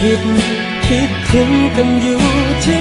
ผิด คิดถึงกันอยู่ที่